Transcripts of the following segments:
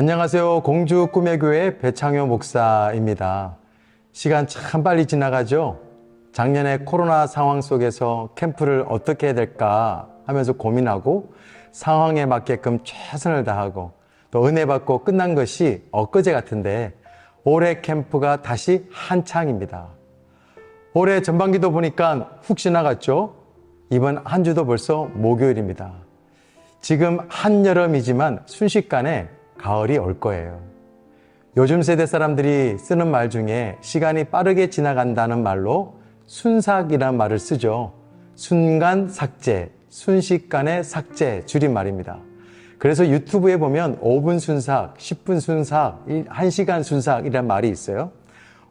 안녕하세요. 공주 꿈의 교회 배창효 목사입니다. 시간 참 빨리 지나가죠? 작년에 코로나 상황 속에서 캠프를 어떻게 해야 될까 하면서 고민하고 상황에 맞게끔 최선을 다하고 또 은혜 받고 끝난 것이 엊그제 같은데 올해 캠프가 다시 한창입니다. 올해 전반기도 보니까 훅 지나갔죠? 이번 한 주도 벌써 목요일입니다. 지금 한여름이지만 순식간에 가을이 올 거예요. 요즘 세대 사람들이 쓰는 말 중에 시간이 빠르게 지나간다는 말로 순삭이란 말을 쓰죠. 순간 삭제, 순식간에 삭제, 줄임말입니다. 그래서 유튜브에 보면 5분 순삭, 10분 순삭, 1시간 순삭이란 말이 있어요.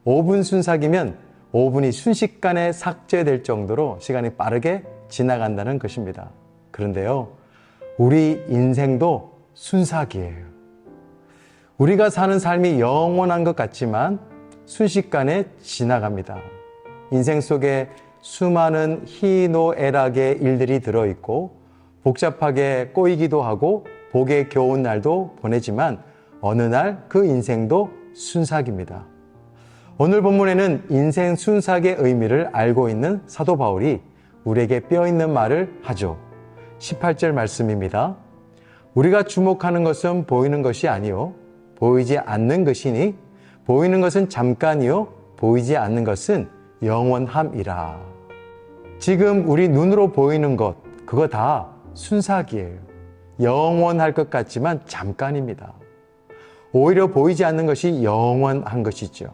5분 순삭이면 5분이 순식간에 삭제될 정도로 시간이 빠르게 지나간다는 것입니다. 그런데요, 우리 인생도 순삭이에요. 우리가 사는 삶이 영원한 것 같지만 순식간에 지나갑니다. 인생 속에 수많은 희노애락의 일들이 들어있고 복잡하게 꼬이기도 하고 복에 겨운 날도 보내지만 어느 날 그 인생도 순삭입니다. 오늘 본문에는 인생 순삭의 의미를 알고 있는 사도 바울이 우리에게 뼈 있는 말을 하죠. 18절 말씀입니다. 우리가 주목하는 것은 보이는 것이 아니요 보이지 않는 것이니 보이는 것은 잠깐이요 보이지 않는 것은 영원함이라. 지금 우리 눈으로 보이는 것 그거 다 순삭이에요. 영원할 것 같지만 잠깐입니다. 오히려 보이지 않는 것이 영원한 것이죠.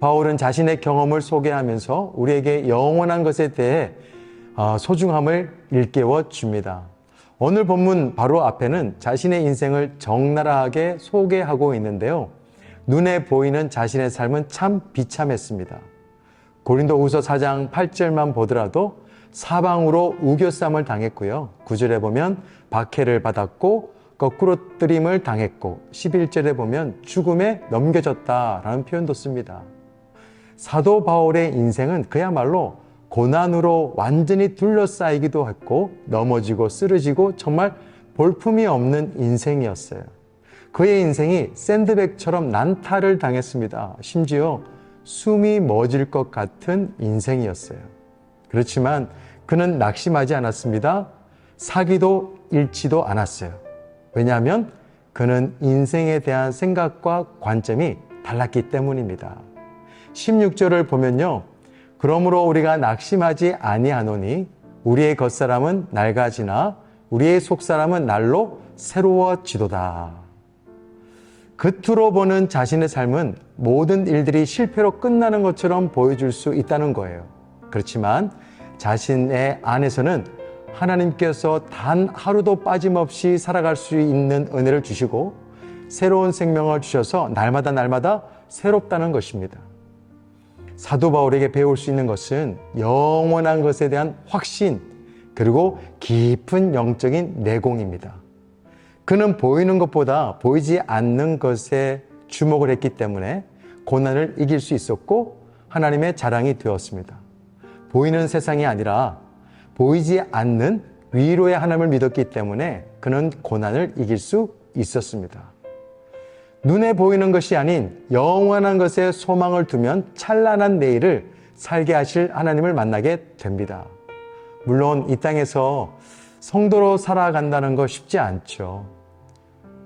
바울은 자신의 경험을 소개하면서 우리에게 영원한 것에 대해 소중함을 일깨워 줍니다. 오늘 본문 바로 앞에는 자신의 인생을 적나라하게 소개하고 있는데요. 눈에 보이는 자신의 삶은 참 비참했습니다. 고린도 후서 4장 8절만 보더라도 사방으로 우겨쌈을 당했고요. 9절에 보면 박해를 받았고 거꾸로 뜨림을 당했고 11절에 보면 죽음에 넘겨졌다라는 표현도 씁니다. 사도 바울의 인생은 그야말로 고난으로 완전히 둘러싸이기도 했고 넘어지고 쓰러지고 정말 볼품이 없는 인생이었어요. 그의 인생이 샌드백처럼 난타를 당했습니다. 심지어 숨이 멎을 것 같은 인생이었어요. 그렇지만 그는 낙심하지 않았습니다. 사기도 잃지도 않았어요. 왜냐하면 그는 인생에 대한 생각과 관점이 달랐기 때문입니다. 16절을 보면요. 그러므로 우리가 낙심하지 아니하노니 우리의 겉사람은 낡아지나 우리의 속사람은 날로 새로워지도다. 겉으로 보는 자신의 삶은 모든 일들이 실패로 끝나는 것처럼 보여줄 수 있다는 거예요. 그렇지만 자신의 안에서는 하나님께서 단 하루도 빠짐없이 살아갈 수 있는 은혜를 주시고 새로운 생명을 주셔서 날마다 날마다 새롭다는 것입니다. 사도 바울에게 배울 수 있는 것은 영원한 것에 대한 확신, 그리고 깊은 영적인 내공입니다. 그는 보이는 것보다 보이지 않는 것에 주목을 했기 때문에 고난을 이길 수 있었고 하나님의 자랑이 되었습니다. 보이는 세상이 아니라 보이지 않는 위로의 하나님을 믿었기 때문에 그는 고난을 이길 수 있었습니다. 눈에 보이는 것이 아닌 영원한 것에 소망을 두면 찬란한 내일을 살게 하실 하나님을 만나게 됩니다. 물론 이 땅에서 성도로 살아간다는 거 쉽지 않죠.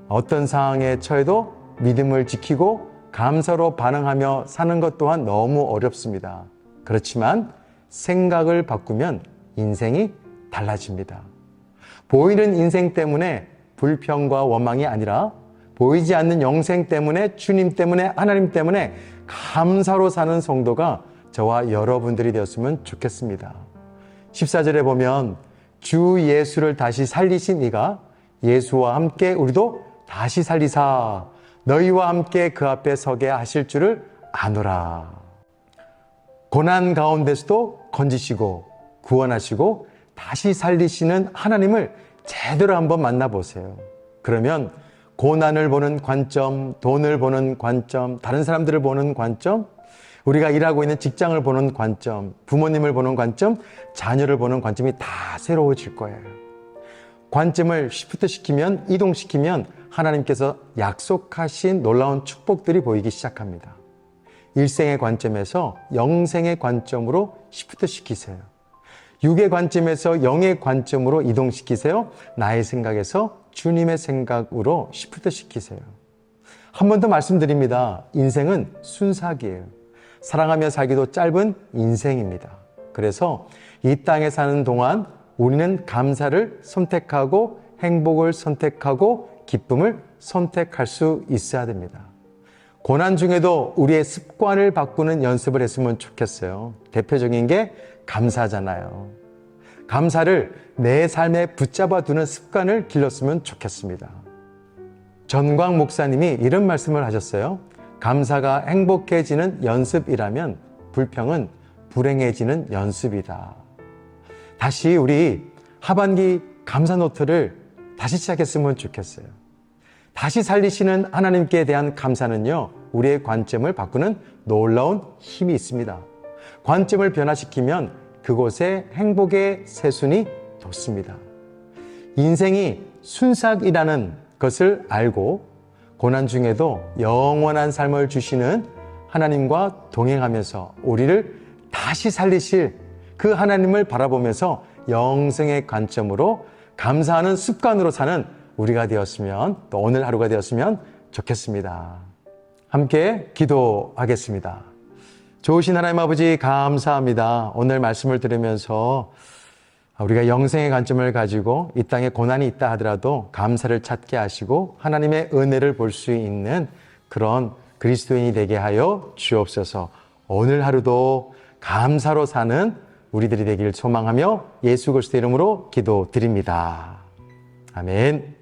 어떤 상황에 처해도 믿음을 지키고 감사로 반응하며 사는 것 또한 너무 어렵습니다. 그렇지만 생각을 바꾸면 인생이 달라집니다. 보이는 인생 때문에 불평과 원망이 아니라 보이지 않는 영생 때문에 주님 때문에 하나님 때문에 감사로 사는 성도가 저와 여러분들이 되었으면 좋겠습니다. 14절에 보면 주 예수를 다시 살리신 이가 예수와 함께 우리도 다시 살리사 너희와 함께 그 앞에 서게 하실 줄을 아노라. 고난 가운데서도 건지시고 구원하시고 다시 살리시는 하나님을 제대로 한번 만나보세요. 그러면 고난을 보는 관점, 돈을 보는 관점, 다른 사람들을 보는 관점, 우리가 일하고 있는 직장을 보는 관점, 부모님을 보는 관점, 자녀를 보는 관점이 다 새로워질 거예요. 관점을 시프트 시키면 이동시키면 하나님께서 약속하신 놀라운 축복들이 보이기 시작합니다. 일생의 관점에서 영생의 관점으로 시프트 시키세요. 육의 관점에서 영의 관점으로 이동시키세요. 나의 생각에서 주님의 생각으로 시프트 시키세요. 한 번 더 말씀드립니다. 인생은 순삭이에요. 사랑하며 살기도 짧은 인생입니다. 그래서 이 땅에 사는 동안 우리는 감사를 선택하고 행복을 선택하고 기쁨을 선택할 수 있어야 됩니다. 고난 중에도 우리의 습관을 바꾸는 연습을 했으면 좋겠어요. 대표적인 게 감사잖아요. 감사를 내 삶에 붙잡아 두는 습관을 길렀으면 좋겠습니다. 전광 목사님이 이런 말씀을 하셨어요. 감사가 행복해지는 연습이라면 불평은 불행해지는 연습이다. 다시 우리 하반기 감사 노트를 다시 시작했으면 좋겠어요. 다시 살리시는 하나님께 대한 감사는요, 우리의 관점을 바꾸는 놀라운 힘이 있습니다. 관점을 변화시키면 그곳에 행복의 새순이 돋습니다. 인생이 순삭이라는 것을 알고 고난 중에도 영원한 삶을 주시는 하나님과 동행하면서 우리를 다시 살리실 그 하나님을 바라보면서 영생의 관점으로 감사하는 습관으로 사는 우리가 되었으면 또 오늘 하루가 되었으면 좋겠습니다. 함께 기도하겠습니다. 좋으신 하나님 아버지 감사합니다. 오늘 말씀을 들으면서 우리가 영생의 관점을 가지고 이 땅에 고난이 있다 하더라도 감사를 찾게 하시고 하나님의 은혜를 볼 수 있는 그런 그리스도인이 되게 하여 주옵소서. 오늘 하루도 감사로 사는 우리들이 되기를 소망하며 예수 그리스도 이름으로 기도드립니다. 아멘.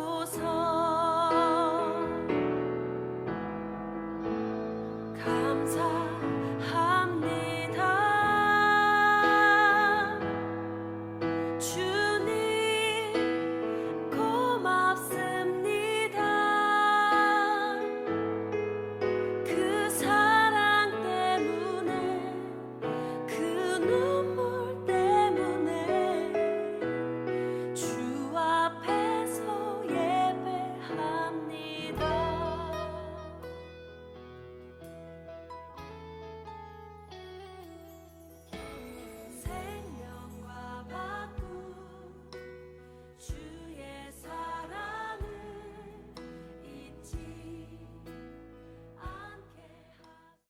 하소